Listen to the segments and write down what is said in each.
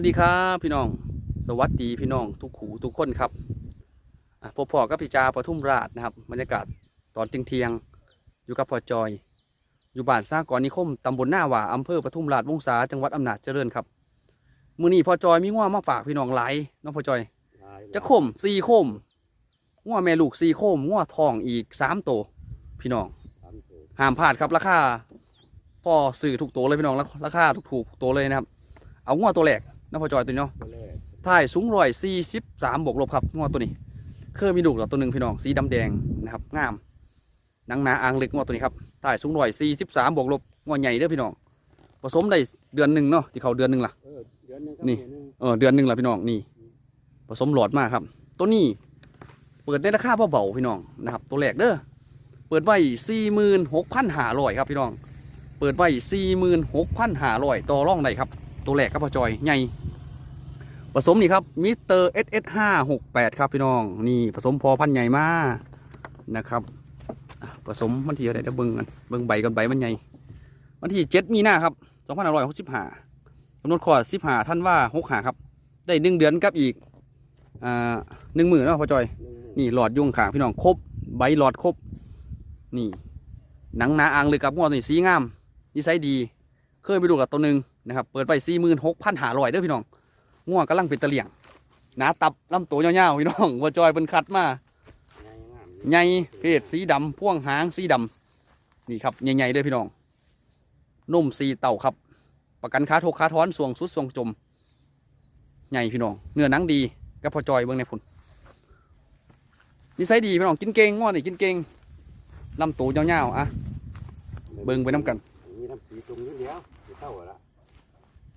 วัสดีครับพี่น้อง สวัสดีพี่น้องทุกขูทุกคนครับอะพบพ่อกับพี่จาปทุมราชนะครับบรรยากาศตอนเที่ยงเที่ยงๆอยู่กับพ่อจอย อยู่บ้านสร้างกรนิคมตำบลหน้าหว่าอำเภอปทุมราชวงศาจังหวัดอำนาจเจริญครับมื้อนี้พ่อจอยมีง้อมาฝากพี่น้องหลายเน้องพ่อจอย จะโคมสี่โคมง้อแม่ลูกสี่โคมง้อทองอีกสามโตวพี่น้องห้ามพลาดครับราคาพ่อสื่อถูกตัวเลยพี่น้องราราคาถูกถูกๆตัวเลยนะครับ เอาง้อตัวแรก นะพ่อจอยตัวนี้เนาะถ่ายสูงร้อยสี่สิบสามบวกลบครับง้อตัวนี้ เคยมีลูกแล้วตัวหนึ่งพี่น้องสีดำแดงนะครับงามหนังหนาอ่างเล็กง้อตัวนี้ครับถ่ายสูงร้อยสี่สิบสามบวกลบง้อใหญ่เด้อพี่น้องผสมได้เดือนหนึ่งเนาะที่เขาเดือนหนึ่งล่ะนี่เออเดือนหนึ่งละพี่น้องนี่ผสมหลอดมากครับ ตัวนี้เปิดในราคาเบาๆพี่น้องนะครับ ตัวแรกเด้อเปิดไว้สี่หมื่นหกพันห้าร้อยครับพี่น้อง เปิดไว้สี่หมื่นหกพันห้าร้อยต่อร่องได้ครับ ตัวแรกครับพ่อจอยใหญ่ผสมนี่ครับมิสเตอร์เอสเอสห้าหกแปดครับพี่น้องนี่ผสมพอพันใหญ่มากนะครับผสมวันที่อะไรเดี๋ยวเบิ้งกันเบิ้งใบกันใบมันใหญ่วันที่เจ็ดมีหน้าครับสองพันห้าร้อยหกสิบห้ากำหนดคลอดสิบหาท่านว่าหกหาครับ ได้หนึ่งเดือนกับอีกอ่าหนึ่งหมื่นเนาะพ่อจอย นี่หลอดยุงขางพี่น้องครบใบหลอดครบนี่หนังหนาอ่างเลยกับงอนี้สีงามนิสัยดี เคยไปดูกับตัวหนึ่ง นะครับ เปิดไปสี่หมื่นหกพันหาร้อยเด้อพี่น้องง่วงกำลังเป็นตะเลี่ยงหนาตับลำตัวยาวๆพี่น้องพ่อจอยเป็นคัดมาใหญ่เพศสีดำพ่วงหางสีดำนี่ครับใหญ่ๆเด้อพี่น้องนุ่มสีเต่าครับ ประกันค้าโทกค้าท้อนสวงสุดสวงจม ใหญ่พี่น้องเนื้อหนังดีกับพอจอยเบิ่งในพุ่นนิสัยดีพี่น้องกินเก่งง้อนี่กินเก่งลำตัวยาวๆอะเบิ่งไปน้ำกันมีน้ำปีตรงนี้เดียวเท่าละ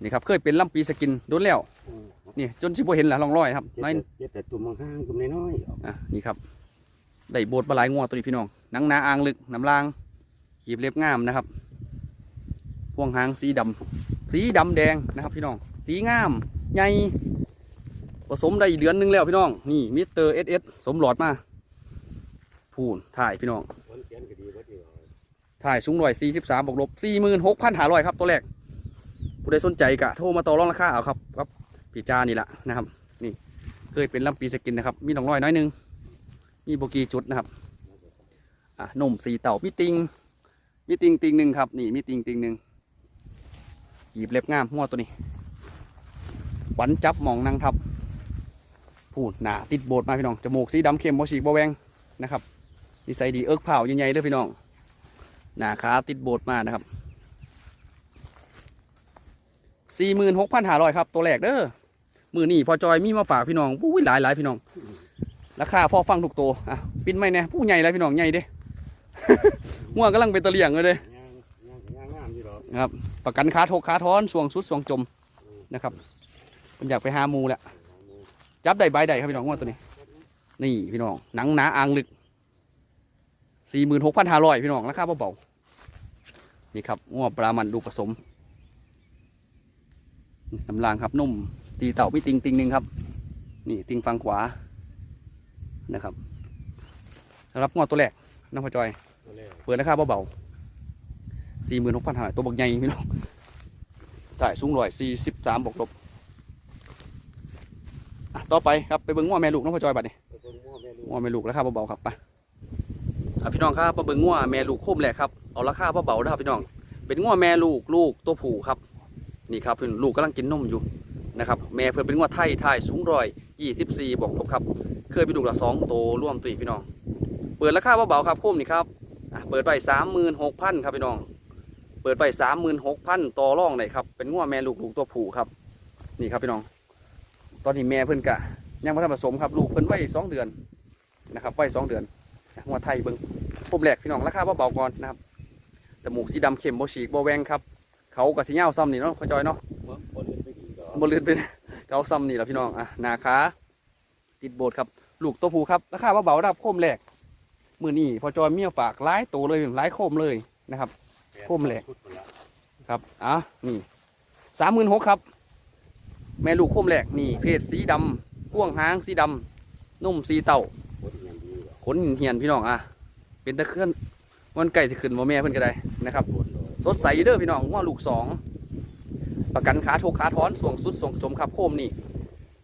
นี่ครับเคยเป็นลำปีสกินโดนแล้วนี่จนสิบ่เห็นละลองรอยครับเจ็ดน้อยเจ็ดแต่ตุ่มข้างๆตุ่มน้อยๆอะนี่ครับได้โบดปลาไหลงัวตัวนี้พี่น้องหนังหนาอ่างลึกน้ำลางขีบเล็บงามนะครับพวงหางสีดำสีดำแดงนะครับพี่น้อง สีงามใหญ่ผสมได้เดือนหนึงแล้วพี่น้อง นี่มิสเตอร์เอสเอสสมหลอดมาพูนถ่ายพี่น้องคนเขียนก็ดีกว่าที่ว่าถ่ายสูงร้อยสี่สิบสามบวกลบสี่หมื่นหกพันหาร้อยครับตัวแรก ผู้ใดสนใจกะโทรมาต่อรองราคาเอาครับครับพี่จานี่แหละนะครับ นี่เคยเป็นลำปีสกินนะครับ มีหนองร้อยน้อยหนึง มีโบกีจุดนะครับอะนมสีเต่ามีติงมีติงติงหนึ่งครับ นี่มีติงติงหนึ่งหยิบเล็บงามหัวตัวนี้ขวัญจับมองนางทับพูดหนาติดโบดมาพี่น้องจมูกสีดำเข้มบ่ฉีบ่แวงนะครับนิสัยดีเอิกเผาใหญ่ๆเลยพี่น้องหนาขาติดโบดมานะครับ สี่หมื่นหกพันห้าร้อยครับ ตัวแรกเด้อมือนี่พอจอยมีมาฝากพี่น้องผู้หลายหลายพี่น้อง ราคาพอฟังถูกตัวอะปินไม่แน่ผู้ใหญ่แล้วพี่น้องใหญ่เด้ง่วงกำลังเป็นตะเลียงเลยเด้ย่างย่างย่างงามอยู่หรอกนะครับ ประกันขาทกขาท้อนสวงสุดสวงจมนะครับผมอยากไปหามูแหละจับได้ใบได้ครับพี่น้องง่วงตัวนี้ นี่พี่น้องหนังหนาอ่างลึกสี่หมื่นหกพันห้าร้อยพี่น้องราคาเบาๆนี่ครับง่วงปลามันดูผสม น้ำลางครับนุ่ม ตีเต่าไม่ติงติงหนึ่งครับ นี่ติงฝั่งขวานะครับสำหรับงวดตัวแรกน้องพอจอยตัวแรกเปิดราคาเบาๆสี่หมื่นหกพันห้าตัวบักใหญ่พี่น้องจ่ายสูงร้อยสี่สิบสามบวกลบอะต่อไปครับไปเบิ้งง้อแม่ลูกน้องพ่อจอยบัดนี้ตัวตัวมั่วแม่ลูกง้อแม่ลูกราคาเบาๆครับไปอะพี่น้องครับมาเบิ้งง้อแม่ลูกโคมแหลกครับเอาราคาเบาๆนะครับพี่น้อง เป็นง้อแม่ลูกลูกตัวผู้ครับ นี่ครับเพิ่นลูกกำลังกินนมอยู่นะครับแม่เพิ่นเป็นง้อไทยไทยสูงร้อยยี่สิบสี่บวกลบครับ เคยไปดูละสองโตวร่วมตัวอีพี่น้อง เปิดราคาเบาๆครับโคมนี่ครับเปิดไปสามหมื่นหกพันครับพี่น้อง เปิดไปสามหมื่นหกพันต่อร่องเลยครับเป็นง้อแม่ลูกลูกตัวผู้ครับ นี่ครับพี่น้อง ตอนนี้แม่เพิ่นกะยังไม่ทันผสมครับลูกเพิ่นไว้สองเดือนนะครับไว้สองเดือนงัวไทยเบิ้งผมแหลกพี่น้องราคาเบาๆก่อนนะครับจมูกสีดำเข้มโบฉีกโบแวงครับ เขากระที่เงาซ้ำนี่เนาะพ่อจอยเนาะบ่บ่เล่นไปกี่ดอกบนเรือนเป็นเขาซ้ำนี่แหละพี่น้องอะหนาขาติดโบดครับ ลูกตัวผู้ครับราคาเบาๆรับโคมแหลกมือนี่พอจอยเมียฝากหลายตัวเลยหลายโคมเลยนะครับโคมแหลกพุทธละครับอะนี่สามหมื่นหกครับ แม่ลูกโคมแหลกนี่เพศสีดำพ่วงหางสีดำนุ่มสีเต่าพุทธอย่างดีหรอกขนเหียนพี่น้องอะเป็นตะเคลื่อนวันไก่สิขึ้นบ่แม่เพิ่นก็ได้นะครับพุทธเลย สดใสเด้อพี่น้องว่าลูกสองประกันขาโทกขาถอนส่วงสุดส่งสมครับโคมนี่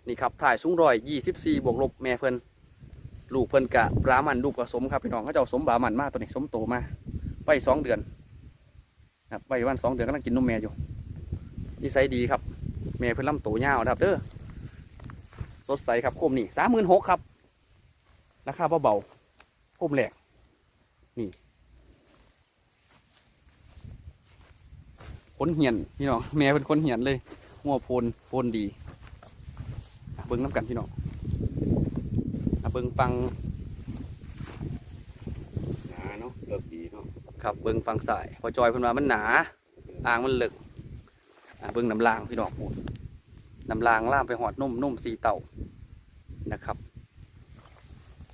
นี่ครับถ่ายสูงร้อยยี่สิบสี่บวกลบแม่เพิ่นลูกเพิ่นกะบรามันลูกผสมครับพี่น้องเขาเจ้าสมบรามันมากตัวนี้สมโตมาไปสองเดือนครับไปวันสองเดือนกำลังกินนมแม่อยู่นิสัยดีครับ แม่เพิ่นลำโตยาวครับเด้อสดใสครับโคมนี่สามหมื่นหกครับราคาเบาๆโคมแหลกนี่ คนเหียนพี่น้องแม่เป็นคนเหียนเลยหัวโพนโพนดีอะเบิ้งน้ำกันพี่น้องอะเบิ้งฟังหนาเนาะเลิกดีเนาะครับเบิ้งฟังสายพอจอยเพิ่นว่ามันหนาอ่างมันเลึกอะเบิ้งน้ำลางพี่น้องน้ำลางล่ามไปหอดนุ่มนุ่มสีเต่านะครับ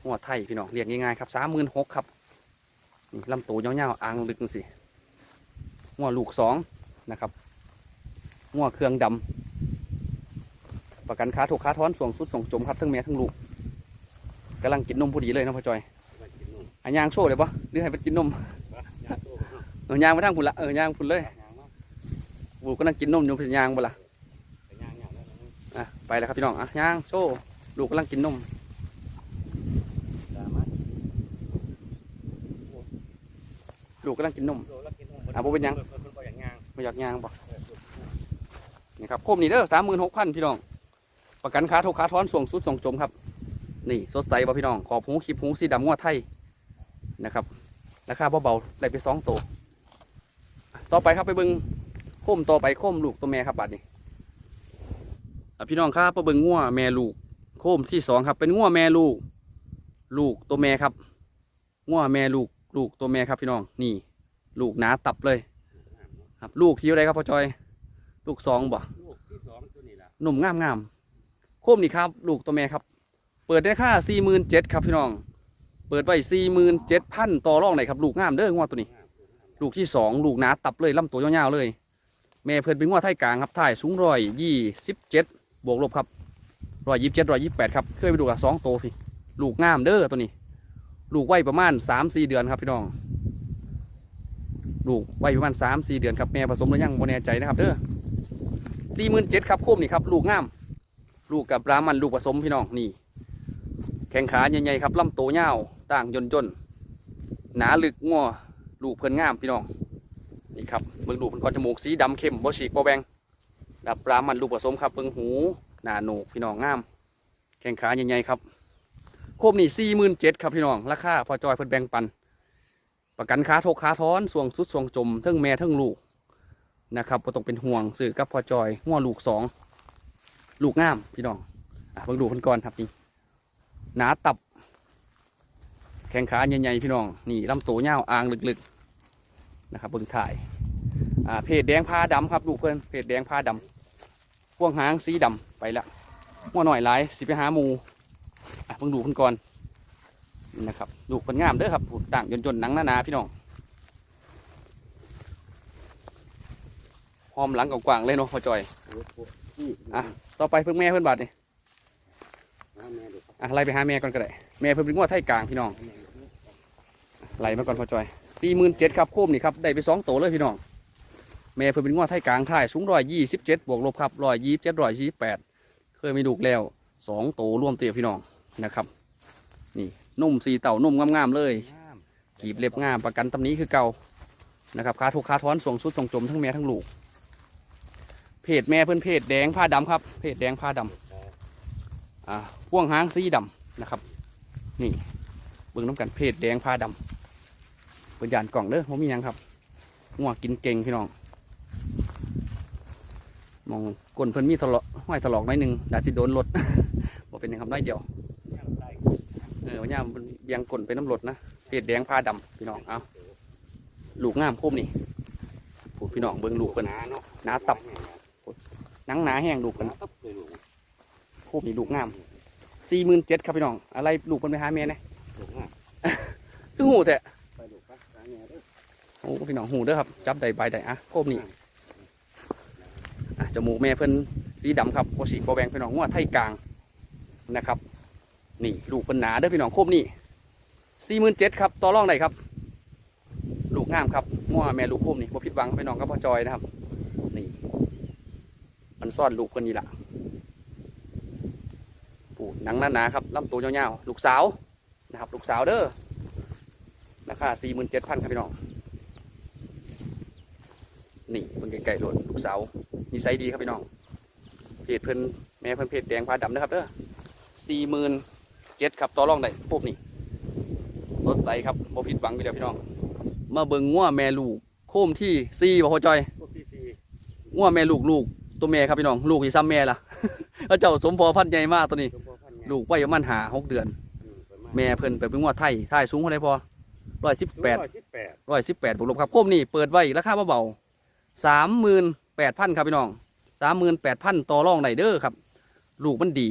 หัวไทยพี่น้องเรียกง่ายๆครับสามหมื่นหกครับนี่ลำตัวยาวๆอ่างลึกจังสิหัวลูกสอง นะครับหัวเครื่องดำประกันค้าถูกค้าท้อนส่วงสุดส่งจมครับทั้งแม่ทั้งลูกกำลังกินนมพอดีเลยเนาะพ่อจอยไปกินนู่นอันยางโชว์เลยปะหรือให้มันกินนมปะย่างโซ่เนาะเออยางไปทางพุ่นละเออยางพุ่นเลยย่างเนาะบูก็นั่งกินนมอยู่เป็นยางบ่ละไปย่างย่างแล้วนะอะไปแล้วครับพี่น้องอะยางโชว์ลูกกำลังกินนมสามารถลูกกำลังกินนมโลละกินนู่นอะบ่เป็นหยัง ไม่อยากยางบออเพิ่นนี่ครับโคมนี่เด้อสามหมื่นหกพันพี่น้อง ประกันขาโทขาท้อนส่งสุดส่งจมครับ นี่สดใสบ่พี่น้อง ขอบหูคลิปหูสีดำงวดไทยนะครับ ราคาเบาๆได้ไปสองตัว ต่อไปครับไปเบิ่งโคมต่อไปโคมลูกตัวแม่ครับบัดนี้อ่พี่น้องครับไปเบิ่งงัวแม่ลูก โคมที่สองครับ เป็นงัวแม่ลูก ลูกตัวแม่ครับงัวแม่ลูก ลูกตัวแม่ครับพี่น้อง นี่ ลูกหนาตับเลย ครับลูกที่อะไรครับพ่อจอย ลูกสองบ่ลูกที่สองตัวนี้ล่ะหนุ่มงามงามโคมนี่ครับ ลูกตัวแม่ครับ เปิดได้ค่าสี่หมื่นเจ็ดครับพี่น้อง เปิดไว้สี่หมื่นเจ็ดพันต่อรองไหนครับ ลูกงามเด้องวตัวนี้ ลูกที่สองลูกหนาตับเลยลำตัวยาวๆเลย แม่เพิ่นเป็นงวไทยกลางครับถ่ายสูงร้อยยี่สิบเจ็ดบวกลบครับร้อยยี่สิบเจ็ดร้อยยี่สิบแปดครับเคยไปดูกับสองโตวพี่ ลูกงามเด้อตัวนี้ ลูกไว้ประมาณสามสี่เดือนครับพี่น้อง ลูกไว้ประมาณสามสี่เดือนครับแม่ผสมหรือยังบ่แน่ใจนะครับเด้อสี่หมื่นเจ็ดครับโคมนี่ครับลูกงาม ลูกกับรามันลูกผสมพี่น้องนี่ แข้งขาใหญ่ๆครับลำโตวยาวต่างยนจนๆหนาลึกงัวลูกเพิ่นงามพี่น้องนี่ครับเบิ่งลูกเพิ่นก็จมูกสีดำเข้มบ่ฉีกบ่แบงดับรามันลูกผสมครับเบิ่งหูหน้าโหนกพี่น้องงาม แข้งขาใหญ่ๆครับโคมนี่สี่หมื่นเจ็ดครับพี่น้องราคาพอจอยเพิ่นแบ่งปัน ประกันขาทกขาท้อนส่วงสุดส่วงจมทั้งแม่ทั้งลูกนะครับบ่ต้องเป็นห่วงสื่อกับพอจอยหัวลูกสองลูกงามพี่น้องอะเบิ่งลูกเพิ่นก่อนครับนี่หนาตับ แข้งขาใหญ่ๆพี่น้องนี่ลำโตวยาวอ่างลึกๆนะครับเบิ่งถ่ายอ่าเพจแดงพาดำครับลูกเพิ่อนเพจแดงพาดำพ่วงหางสีดำไปละหัวหน่อยหลายสิไปหาหมูอะเบิ่งดูเพิ่นก่อน นะครับลูกเพิ่นงามเด้อครับผูดต่างจนจนๆหนังหนาๆพี่น้องหอมหลังกว้างๆเลยเนาะพอจอยอะต่อไปเพิ่งแม่เพิ่นบาดนี่หาแม่ดูครับอะไล่ไปหาแม่ก่อนก็ได้แม่เพิ่นเป็นงวดไทยกลางพี่น้องไหลมาก่อนพอจอยสี่หมื่นเจ็ดครับโคมนี่ครับได้ไปสองโตเลยพี่น้องแม่เพิ่นเป็นงวดไทยกลางถ่ายสูงร้อยยี่สิบเจ็ดบวกลบครับร้อยยี่สิบเจ็ดร้อยยี่สิบแปดเคยมีลูกแล้วสองโตร่วมเตียพี่น้องนะครับ นี่ นุ่มสีเต่านุ่มงามๆเลยงามกีบเล็บงามประกันตำหนี้คือเก่านะครับขาทุกขาท้อนส่งสุดส่งจมทั้งแม่ทั้งลูก เพจแม่เพิ่นเพจแดงผ้าดำครับ เพจแดงผ้าดำอ่าพ่วงหางสีดำนะครับ นี่เบิ่งน้ำกันเพจแดงผ้าดำเป็นยานกล่องเด้อผมมีหยังครับงัวกินเก่งพี่น้อง มองก้นเพิ่นมีถลอกห้อยถลอกหน้อยหนึ่งดาสิโดนรถบ่เป็นหยังครับน้อยเดียวย่างไส้ เออวันนี้มันเบียงก้นเป็นน้ำรถนะเพจแดงผ้าดำพี่น้องเอาลูกงามคมนี่พูพี่น้องเบิ่งลูกเพิ่นหนาเนาะหนาตับนังหนาแห้งลูกหเพิ่นนาตับเลยลูกคมนี่ลูกงามสี่หมื่นเจ็ดครับพี่น้อง อะไรลูกเพิ่นไปหาแม่เนี่ยลูกงามคือหูแต่โอ้พี่น้องหูเด้อครับ จับได้ใบได้อะคมนี่อะจมูกแม่เพิ่นสีดำครับโคสีโคแบงพี่น้องงัวไทยกลางนะครับ นี่ลูกเพิ่นหนาเด้อพี่น้องคมนี่สี่หมื่นเจ็ดครับต่อรองได้ครับ ลูกงามครับงัวแม่ลูกคมนี่บ่ผิดหวังพี่น้องกับพ่อจอยนะครับ นี่มันซ่อนลูกเพิ่นนี่ล่ะปูหนังหนาๆครับลำตัวยาวๆลูกสาวนะครับ ลูกสาวเด้อราคาสี่หมื่นเจ็ดพันครับพี่น้องนี่เพิ่งไก่ๆโดลูกสาวนิสัยดีครับพี่น้องเพจเพิ่นแม่เพิ่นเพจแดงพาดำนะครับเด้อสี่หมื่น เจ็ดครับต่อรองได้ปุ๊บนี่สดใสครับโมผิดหวังไปแล้วพี่น้อง มาเบิ่งงัวแม่ลูก โคมที่สี่บ่พอจอยพวกที่สี่งัวแม่ลูกลูกตัวแม่ครับพี่น้องลูกที่ซ้ำแม่ล่ะพระเจ้าสมพอพันธุ์ใหญ่มากตัวนี้ชมพูพันธุ์ไงลูกไว้ประมาณหาหกเดือนอืมประาณแม่เพิ่นไปเป็นงัวไทยไทยสูงเท่าไรพอร้อยสิบแปดร้อยสิบแปดร้อยสิบแปดบวกลบครับโคมนี่เปิดไว้ราคาเบาๆสามหมื่นแปดพันครับพี่น้องสามหมื่นแปดพันต่อรองไดเด้อครับ ลูกมันดี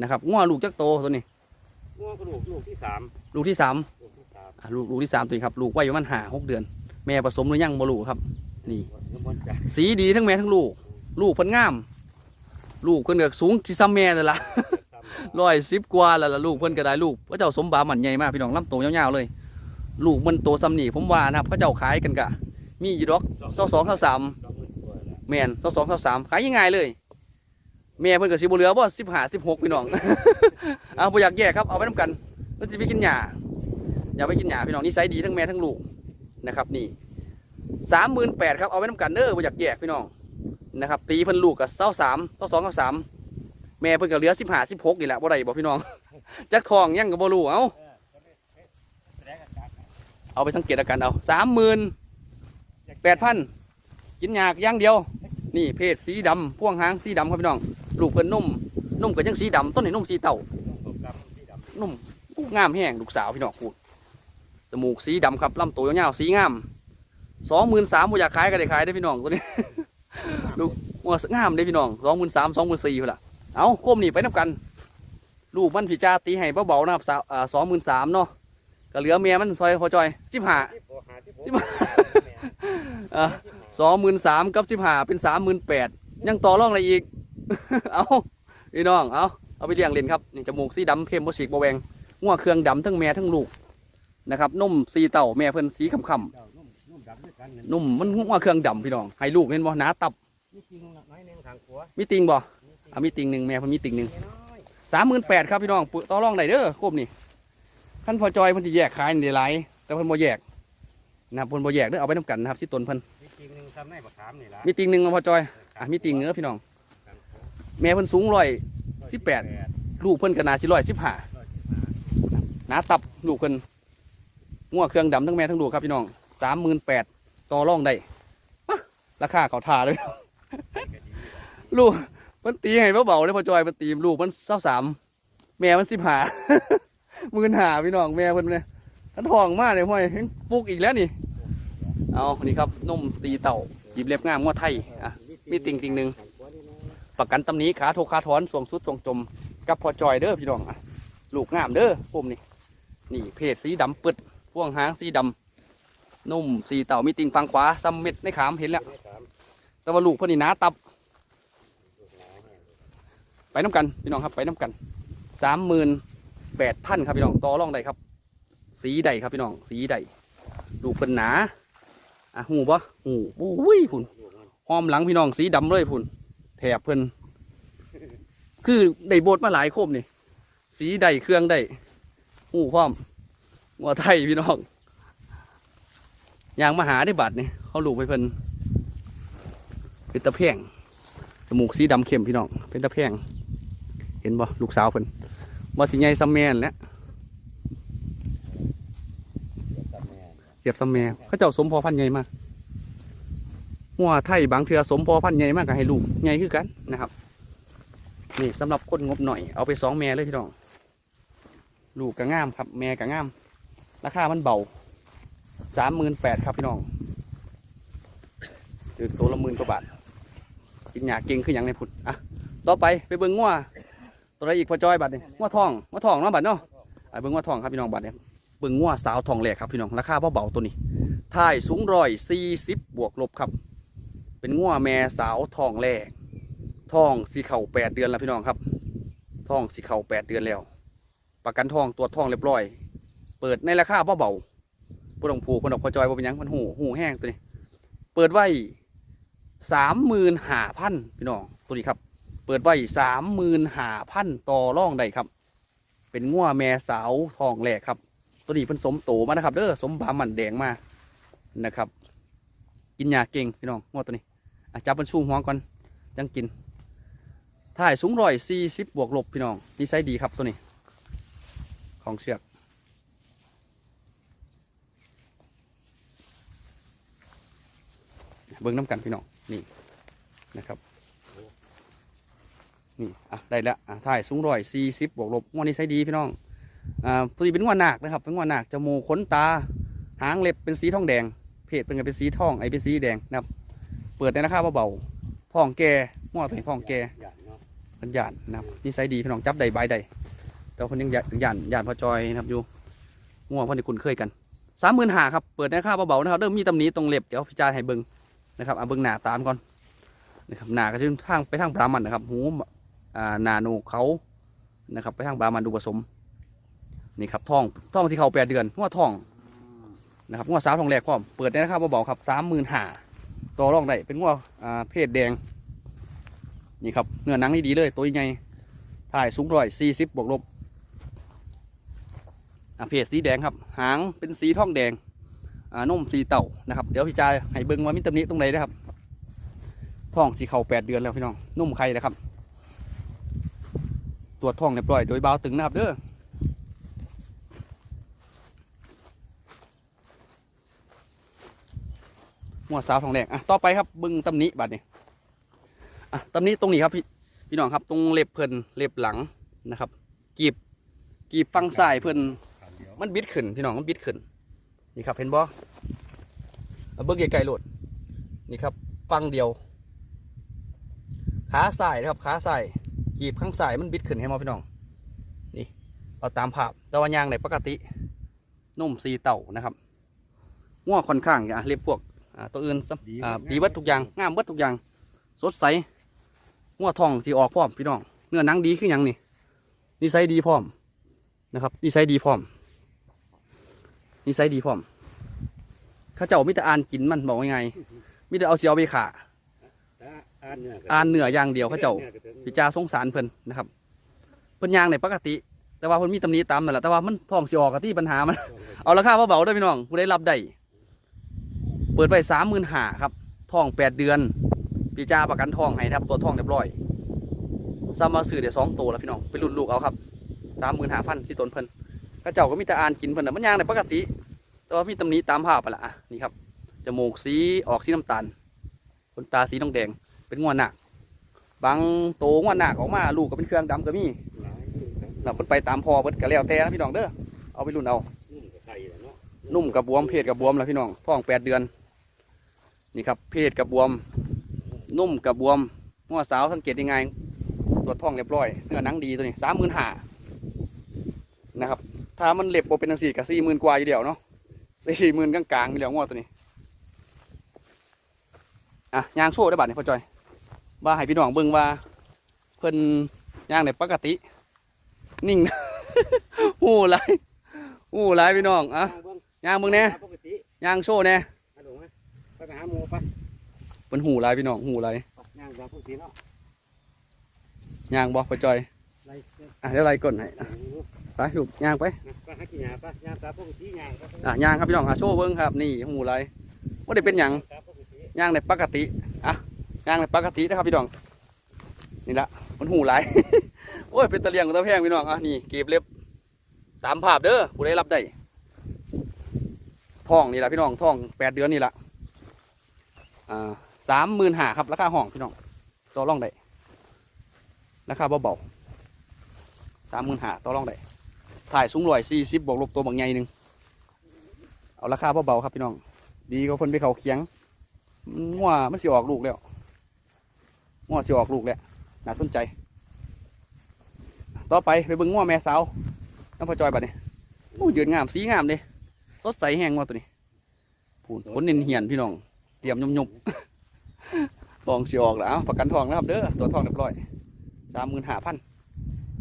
นะครับงัวลูกจักโตตัวนี้ง้วกระดูกลูกที่สามลูกที่สามลูกที่สามอะลูกลูกที่สามตัวนี้ครับลูกไว้ประมาณหาหกเดือน แม่ผสมหรือยังบ่รู้ครับ นี่ น้ำมันจ้ะสีดีทั้งแม่ทั้งลูก ลูกเพิ่นงาม ลูกเพิ่นก็สูงที่ซ้ำแม่เลยล่ะร้อยสิบกว่าแล้วล่ะลูกเพิ่นก็ได้ลูกพระเจ้าสมบามันใหญ่มากพี่น้องลำโตวยาวๆเลย ลูกมันโตซ้ำนี่ผมว่านะครับพระเจ้าขายกันกะ มีอยู่ดอกสองสองเท่าสามสองหมื่นกว่าแล้วแมนสองสองเท่าสามขายง่ายๆเลย แม่เพิ่นก็สิบ่เหลือบ่สิบห้าสิบหกพี่น้อง เอาบ่อยากแยกครับเอาไปน้ำกันมันสิไปกินหญ้าอย่าไปกินหญ้าพี่น้องนี่ไซส์ดีทั้งแม่ทั้งลูกนะครับนี่สามหมื่นแปดครับเอาไว้น้ำกันเด้อบ่อยากแยกพี่น้องนะครับตีเพิ่นลูกกับเศร้าสามเศร้าสองเศร้าสามแม่เพิ่นก็เหลือสิบห้าสิบหกนี่แหละบ่ได้บ่พี่น้อง จักทองยังก็บ่รู้เอาเอาเอาไปสังเกตอาการเอาสามหมื่นแปดพันกินหยากย่างเดียว นี่เพศสีดำพ่วงหางสีดำครับพี่น้อง ลูกเพิ่นนุ่มนุ่มก็ยังสีดำต้นนี่นุ่มสีเต่าตกกำที่ดำนุ่มอู้งามแห้งลูกสาวพี่น้องพูดจมูกสีดำครับลำตัวยาวๆสีงามสองหมื่นสามอยากขายก็ได้ขายได้อพี่น้องตัวนี้ลูกหัวงามได้อพี่น้องสองหมื่นสามสองหมื่นสี่พุ่นละเอาโคมนี่ไปนับกัน ลูกมันพิจาตีให้เบาๆนะครับสองหมื่นสามเนาะก็เหลือเมียมันซอยพอจอยสิบห้าที่โบหาที่โบที่มาอะสองหมื่นสามกับสิบห้าเป็นสามหมื่นแปดยังต่อรองอะไรอีก เอาพี่น้องเอาเอาไปเลี้ยงเล่นครับนี่จมูกสีดำเข้มบสีกบแวงงัวเครื่องดำทั้งแม่ทั้งลูกนะครับนุ่มสีเต่าแม่เพิ่นสีคำคเจ้านุ่มนุ่มดำด้วยกันำนุ่มมันงัวเครื่องดำพี่น้องให้ลูกเห็นบ่หนาตับนี่จริงน้อยหนึงทางขัวมีติงบ่อะมีติงหนึ่งแม่เพิ่นมีติงหนึ่งน้อยสามหมื่นแปดครับพี่น้องต่อรองได้เด้อครบนี่ขั้นพอจอยเพิ่นสิแยกขายนี่ได้หลายแต่เพิ่นบ่แยกนะครับเพิ่นบ่แยกเด้อเอาไปนํกันนะครับที่ต้นเพิ่นนี่จริงหนึงซ้ำในบักขามนี่ละมีติงหนึ่งมาพอจอยอะมีติงเนื้อพี่น้องทางขัว แม่เพิ่นสูงร้อยสิบแปดร้อยลูกเพิ่นก็น่าสิร้อยสิบห้าสิบห้าหนาตับลูกเพิ่นงัวเครื่องดำทั้งแม่ทั้งลูกครับพี่น้องสามหมื่นแปดต่อรองได้มะราคาเขาท่าเลยลูกมันตีให้เบาๆเลยพอจอยมันตีลูกมันเศร้าสามแม่มันสิบห้าหมื่นหาพี่น้องแม่เพิ่นเนี่ยทันทองมากเลยพ่อยเห็นปลูกอีกแล้วนี่เอานี่ครับนมตีเต่าจีบเล็บงามงัวไทยอะมีติ่งติ่งหนึ่ง ประกันตำหนี้ขาโทขาถอนสวงสุดสวงจม กับพอจอยเด้อพี่น้องอะลูกงามเด้อผมนี่นี่เพศสีดำปึดพ่วงหางสีดำนุ่มสีเต่ามีติ่งฟังขวาซ้ำเม็ดในขามเห็นแล้วแต่ว่าลูกพอนี่หนาตับ ไปน้ำกันพี่น้องครับไปน้ำกันสามหมื่นแปดพันครับพี่น้องต่อรองได้ครับ สีใดครับพี่น้องสีใดลูกเพิ่นหนาอะหูปะหูอุ้ยพุ่นลูกมันหอมหลังพี่น้องสีดำเลยพุ่น แถบเพิ่นคือได้โบดมาหลายโคมนี่ สีใดเครื่องได้หูพร้อมหัวไทยพี่น้องยางมาหาได้บัตรนี่เขาลูกไปเพิ่นเป็นตะแพงจมูกสีดำเข้มพี่น้องเป็นตะแพงเห็นบ่ลูกสาวเพิ่นว่าสิใหญ่ซัมแมนแล้วเดี๋ยวตัดแม่เทียบซัมแมนเขาเจ้าสมพอพันใหญ่มาก หัวไทยบางเทือสมพอพันใหญ่มากก็ให้ลูกใหญ่คือกันนะครับ นี่สำหรับคนงบหน่อยเอาไปสองแม่เลยพี่น้อง ลูกก็งามครับ แม่ก็งาม ราคามันเบาสามหมื่นแปดครับพี่น้องถึงตัวละหมื่นกว่าบาทกินหยาเก่งขึ้นอย่างในพุทธอะต่อไปไปเบิ้งงัวตัวอะไรอีกพอจอยบัตรนี่ยงัวทองงัวทองเนาะบัตรเนาะไอ้เบิ้งงัวทองครับพี่น้องบัตรเนี่ยเบิ้งงัวสาวทองแหลกครับพี่น้องราคาเบาๆตัวนี้ท่ายสูงร้อยสี่สิบบวกลบครับ เป็นงัวแม่สาวทองแหลกท้องสีเข่าแปดเดือนแล้วพี่น้องครับท้องสีเข่าแปดเดือนแล้ว ประกันท้องตรวจท้องเรียบร้อย เปิดในราคาเบาๆผู้ลงผูกคนดอกพอจอยบ่เป็นยังมันหูหูแห้งตัวนี้ เปิดไว้สามหมื่นห้าพันพี่น้องตัวนี้ครับ เปิดไว้สามหมื่นห้าพันต่อร่องได้ครับ เป็นงัวแม่สาวทองแหลกครับ ตัวนี้เพิ่นสมโตมานะครับเด้อสมบามันแดงมานะครับ กินยาเก่งพี่น้องงัวตัวนี้อะจับมันชูหัวก่อนจังกินถ่ายสูงร้อยสี่สิบบวกลบพี่น้องนิสัยดีครับตัวนี้ ของเชือกเบิ้งน้ำกันพี่น้องนี่นะครับนี่อะได้แล้วอะถ่ายสูงร้อยสี่สิบบวกลบงวดนี้ใช้ดีพี่น้องอ่าพอดีเป็นงวดหนักนะครับเป็นงวดหนักจมูกขนตา หางเล็บเป็นสีทองแดง เพศเป็นไงเป็นสีทองไอเป็นสีแดงนะครับ เปิดในราคาเบาๆทองแก่งวดตัวนี้ทองแก่พันหยานนะครับนี่ใช้ดีพี่น้องจับใดใบใดแต่คนยังหยานหยานหยานพอจอยนะครับอยู่งวดพันที่คุณเคยกันสามหมื่นห้าครับเปิดในราคาเบาๆนะครับเริ่มมีตำหนิตรงเล็บเดี๋ยวพิจารณาให้เบิ้งนะครับเอาเบิ้งหนาตามก่อนนะครับหนาก็จะทางไปทางบรามันนะครับหูอ่าหนาโนเขานะครับ ไปทางบรามันดูผสมนี่ครับท้องท้องที่เขาแปดเดือนงวดท้อง นะครับงวดสาวทองแรกพร้อมเปิดได้นะครับเบาๆครับสามหมื่นห้าต่อรองได้เป็นงวดอ่าเพศแดง นี่ครับเนื้อหนังนี่ดีเลย ตัวใหญ่ถ่ายสูงร้อยสี่สิบบวกลบเพศสีแดงครับ หางเป็นสีทองแดงอ่านมสีเต่านะครับเดี๋ยวพี่จายให้เบิ้งว่ามีตำหนิตรงไหนนะครับท้องสีเข่าแปดเดือนแล้วพี่น้องนุ่มไข่นะครับ ตรวจท้องเรียบร้อยโดยเบาตึงนะครับเด้อ หมวดสาวทองแดงอะต่อไปครับบิ้งตำหนิบัดนี้อะตำหนิตรงนี้ครับพี่พี่น้องครับตรงเล็บเพิ่นเล็บหลังนะครับกีบกีบฟังซ้ายเพิ่นมันบิดขึ้นพี่น้องมันบิดขึ้นนี่ครับเห็นบ่เอาเบิ้งไกลๆโหลดนี่ครับฟังเดียว ขาใส่นะครับขาใส่กีบข้างใส่มันบิดขึ้นให้มาพี่น้องนี่เอาตามภาพต่ว่ายางในปกตินุ่มสีเต่านะครับง่วค่อนข้างอะเรียบพวก อ่าตัวอื่นซ้ำอ่าดีเบิดทุกอย่างงามเบิดทุกอย่าง สดใสง่วทองที่ออกพร้อมพี่น้องเนื้อหนังดีขึ้นอหยังนี่นิสัยดีพร้อมนะครับนิสัยดีพร้อมนิสัยดีพร้อมเข้าเจ้ามิแต่อ่านกินมันบอกยังไงมิแต่เอาเสียเอาไปขาถ้าอ่านเนื้อก็อ่านเนื้ออย่างเดียวเข้าเจ้านื้อก็ถึงพิจาสงสารเพิ่นนะครับเพิ่นยางในปกติ แต่ว่าเพิ่นมีตำหนิตามนั่นแหละแต่ว่ามันท้องสิออกกับที่ปัญหามันเอาราคาเบาๆเด้วยพี่น้องผู้ได้รับได้ เปิดไปสามหมื่นห้าครับท้องแปดเดือนพิจาประกันท้องให้นะครับตัวท้องเรียบร้อยสามารถซื้อได้สองตัวแล้วพี่น้องไปรุ่นลูกเอาครับสามหมื่นห้าพันที่ตนเพิ่นเข้าเจ้าก็มีแต่อ่านกินเพิ่นน่ะมันยางในปกติแต่ว่ามีตำหนิตามภาพไปละอะนี่ครับจมูกสีออกสีน้ำตาลขนตาสีน้องแดง เป็นงวหนักบางโตงวหนักออกมาลูกก็เป็นเครื่องดำก็มีหลับเราเพิ่นไปตามพอเพิ่นก็แล้วแต่นะพี่น้องเด้อเอาไปรุ่นเอานุ่มกับไข่นุ่มกับบวมเพศกับบวมแล้วพี่น้องท้องแปดเดือน นี่ครับเพศกับบวม นุ่มกับบวมงวสาวสังเกตยังไงตรวจท้องเรียบร้อยเนื้อหนังดีตัวนี้สามหมื่นห้านะครับ ถ้ามันเล็บโบเป็นจังสี่กับสี่หมื่นกว่าอยู่เดียวเนาะสี่หมื่นกลางๆอยู่เดียวงวตัวนี้อะยางโซ่ได้บัดนี่พ่อจอยว่าให้พี่น้องเบิ่งว่า เพิ่นยางในปกติ นิ่งหูหลายหูหลายพี่น้องอะเบิ่งยางเบิ่งแน่ยางโชว์แน่ ไหมไปไปหาหมูไปเพิ่นหูหลายพี่น้องหูหลายย่างแบบปกติเนาะย่างบ่พ่อจอยไล่เด้ออะเดี๋ยวไล่ก่อนให้อะไปลูกย่างไปนะไปหากินหญ้าไปย่างตามปกติย่างก็อะย่างครับพี่น้องอะโชว์เบิ่งครับนี่หูหลายบ่ได้เป็นหยังตามปกติย่างในปกติอะย่างในปกตินะครับพี่น้องนี่ละมันหูหลาย โอ้ยเป็นตะเลียงกับตะแพงพี่น้องอะนี่เก็บเล็บตามภาพเด้อผู้ใดรับได้ท้องนี่ละพี่น้องท้องแปดเดือนนี่ละอ่า สามหมื่นห้าครับราคาห้องพี่น้องต่อรองได้ราคาเบาๆสามหมื่นห้าต่อรองได้ถ่ายสูงร้อยสี่สิบบวกลบตัวบางใหญ่หนึ่งเอาราคาเบาๆครับพี่น้อง ดีกว่าคนไปเขาเคียงงัวมันสิออกลูกแล้วงัวสิออกลูกแล้วน่าสนใจ ต่อไปไปเบิ่งงัวแม่สาวน้ำพอจอยบัดนี้โอ้ยืนงามสีงามเลยสดใสแห้งงัวตัวนี้ผูนขนเนียนเหียนพี่น้อง รียมยมยมๆทองสิออกแล้วประกันทองนะครับเด้อตัวทองเรียบร้อยสามหมื่นห้าพัน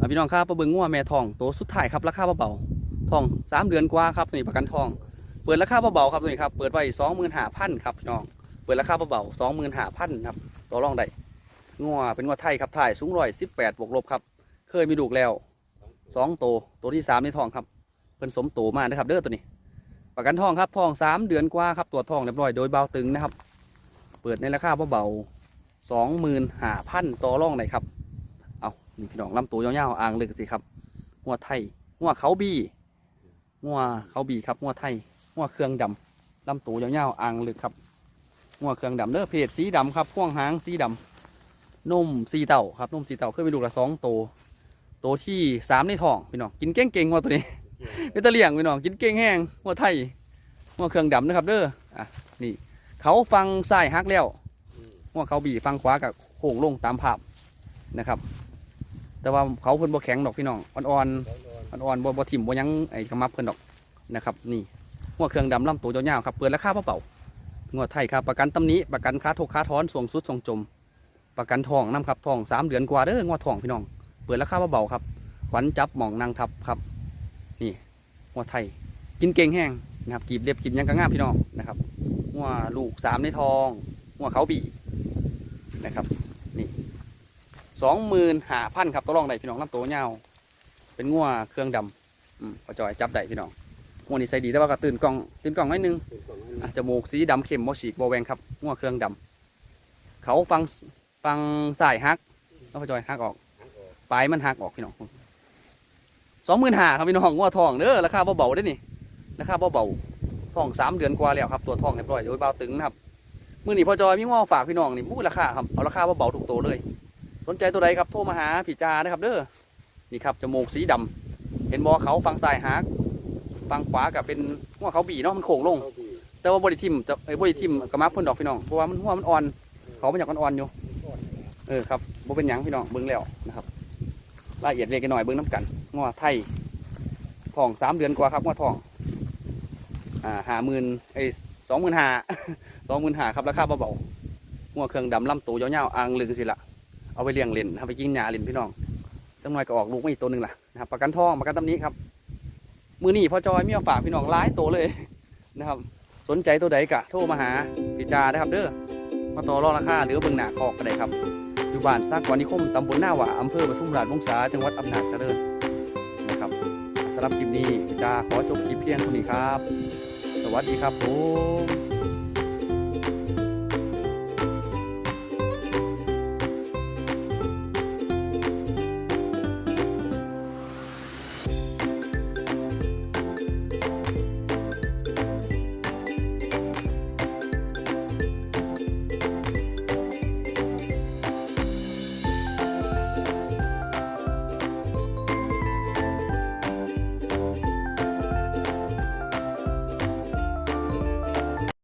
พี่น้องครับไปเบิงงัวแม่ทองตัวสุดท้ายครับราคาเบาๆทองสามเดือนกว่าครับตัวนี้ประกันทอง เปิดราคาเบาๆครับตัวนี้ครับเปิดไว้สองหมื่นห้าพันครับพี่น้องเปิดราคาเบาๆสองหมื่นห้าพันครับต่อรองได้งัวเป็นงัวไทยครับถ่ายสูงร้อยสิบแปดบวกลบครับ เคยมีลูกแล้วสองโตวตัวที่สามในทองครับเพิ่นสมโตมากนะครับเด้อตัวนี้ ประกันทองครับทองสามเดือนกว่าครับตัวจทองเรียบร้อยโดยเบาตึงนะครับ เปิดในราคาเบาๆสองหมื่นห้าพันต่อร่องไหนอยครับ เอานี่พี่น้องลำตัวยาวๆอ่างลึกสิครับงัวไทยงัวเขาบีงัวเขาบีครับงัวไทยงัวเครื่องดำลำตัวยาวๆอ่างลึกครับงัวเครื่องดำเด้อเพจสีดำครับพ่วงหางสีดำนุ่มสีเต่าครับนุ่มสีเต่าเคยไปดูละสองโตวโตวที่สามในท้องพี่น้องกินเก่งๆงัวตัวนี้ เป็นตะเลี่ยงพี่น้องกินเก่งแห้งหัวไทยหัวเครื่องดำนะครับเด้ออะนี่ เขาฟังซ้ายฮักแล้วหัวเขาบีฟังขวากับโค้งลงตามภาพนะครับ แต่ว่าเขาเพิ่นบ่แข็งดอกพี่น้องอ่อนร้อนๆอ่อนๆบ่บ่ถิ่มบ่ยังไอ้ขมับเพิ่นดอกนะครับนี่หัวเครื่องดำลำตัวยาวๆครับเปิดราคาเป่าๆหัวไทยครับประกันตำนี้ประกันค้าทกค้าถอนส่วงสุดส่วงจม ประกันทองน้ำครับทองสามเดือนกว่าเด้องัวทองพี่น้อง เปิดราคาเบาๆครับขวัญจับหมองนางทับครับ หัวไทย กินเก่งแห้งนะครับกีบเล็บกีบยังกระง่ามพี่น้องนะครับหัวลูกสามในทองหัวเขาบีนะครับนี่สองหมื่นหาพันครับตัวรองได้พี่น้องลำตัวยาวเป็นงัวเครื่องดำอืมพอจอยจับได้พี่น้องงัวนี่ใส่ดีแต่ว่าก็ตื่นกล้องตื่นกล้องน้อยนึงองอะจมูกสีดำเข้มโมฉีกโบแวงครับงัวเครื่องดำเขาฟังฟังสายฮักแล้วพอจอยฮักออกปลายมันหักออกพี่น้อง สองหมื่นห้าครับพี่น้องงัวทองเด้อราคาเบาๆได้นี่ราคาเบาๆทองสามเดือนกว่าแล้วครับตัวทองเรียบร้อยโดยเบาตึงนะครับมื่อนี้พอจอยมีง้อฝากพี่น้องนี่มู้ราคาครับเอาราคาเบาๆถูกตัวเลย สนใจตัวใดครับโทรมาหาพี่จานะครับ เด้อนี่ครับจมูกสีดำเห็นบอเขาฟังซ้ายหักฟังขวากับเป็นง้อเขาบีเนาะมันโค้งลง แต่ว่าบริทิมจะเอ้บริทิมกระมับเพิ่นดอกพี่น้องเพราะว่ามันหัวมันอ่อน เขามันอย่ากอ่อนอยู่เออครับบ่เป็นหยังพี่น้องเบิ่งแล้วนะครับรายละเอียดเล็กน้อยเบิ่งน้ำกัน งอไทยทองสามเดือนกว่าครับงอทองอ่าห้าหมื่นเอ้ยสองหมื่นห้าสองหมื่นห้าครับราคาเบาๆงอเครื่องดำลำตัวยาวๆอ่างลึกสิละเอาไปเลี้ยงเล่นนะครับไปกินหญ้าเล่นพี่น้องจังหน่อยก็ออกลูกไมาอีกตัวหนึ่งล่ะนะครับประกันทองประกันตำนี้ครับ มือนี้พ่อจอยมีมาฝากพี่น้องหลายตัวเลยนะครับ สนใจตัวใดกะโทรมาหาพี่จานะครับ เด้อมาต่อรองราคาหรือเบิ่งหนาคอกก็ได้ครับอยู่บ้านสร้างกรนิคมตำบลหน้าหว่าอำเภอปทุมราชวงศาจังหวัดอำนาจเจริญ สำหรับคลิปนี้จะขอจบคลิปเพียงเท่านี้ครับ สวัสดีครับผม